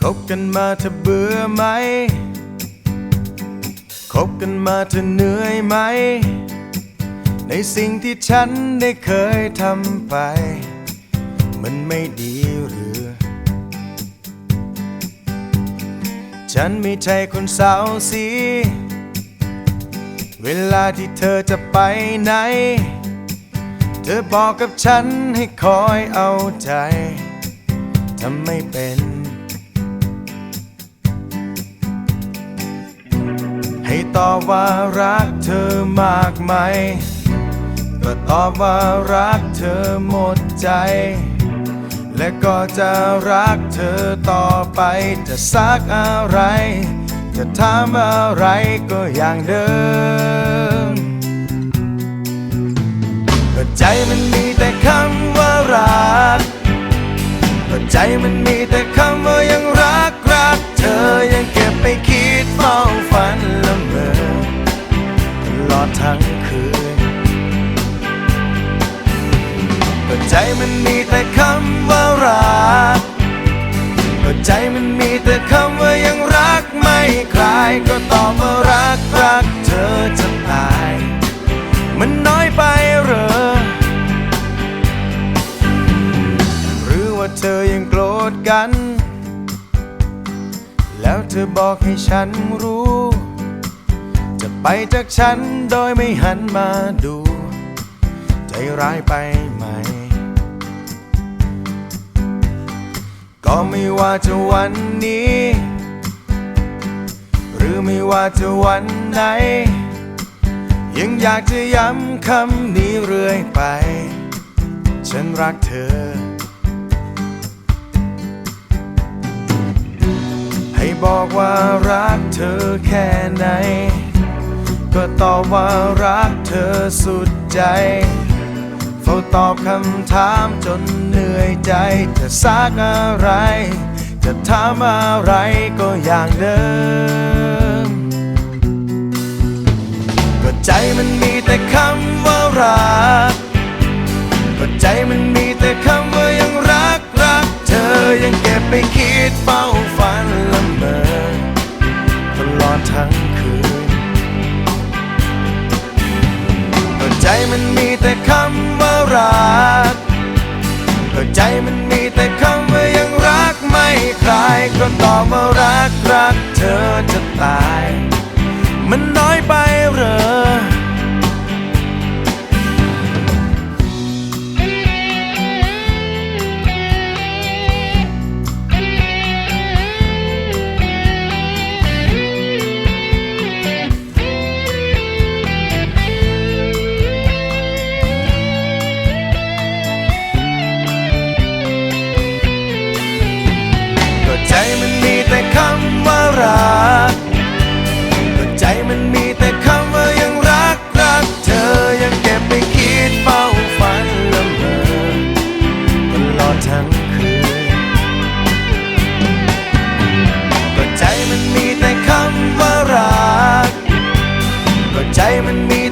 คบกันมาเธอเบื่อไหม คบกันมาเธอเหนื่อยไหม ในสิ่งที่ฉันได้เคยทำไป มันไม่ดีหรือ ฉันไม่ใช่คนสาวสี เวลาที่เธอจะไปไหน เธอบอกกับฉันให้คอยเอาใจทำไม่เป็น ตอบว่ารักเธอมากไหม ก็ตอบว่ารักเธอหมดใจ และก็จะรักเธอต่อไป จะซักอะไร จะถามอะไรก็อย่างเดิมก็ใจมันมีแต่คำว่ารักก็ใจมัน ใจมันมีแต่คำว่ารักก็ใจมันมีแต่คำว่ายังรักไม่คลาย ก็ตอบว่ารักรักเธอจะตาย มันน้อยไปเหรอ หรือว่าเธอยังโกรธกัน แล้วเธอบอกให้ฉันรู้ จะไปจากฉันโดยไม่หันมาดู ใจร้ายไปไหม ก็ไม่ว่าจะวันนี้ หรือไม่ว่าจะวันไหน ยังอยากจะย้ำคำนี้เรื่อยไป ฉันรักเธอ ให้บอกว่ารักเธอแค่ไหน ก็ตอบว่ารักเธอสุดใจ ฝ้าตอบคำถามจนเหนื่อยใจ จะซักอะไร จะถามอะไรก็อย่างเดิม ก็ใจมันมีแต่คำว่ารักก็ใจมันมีแต่คำว่ายังรักรัก เธอยังเก็บไปคิดเฝ้าฝันละเมอตลอดทั้งคืนก็ใจมันมีแต่คาย มันน้อยไป time and me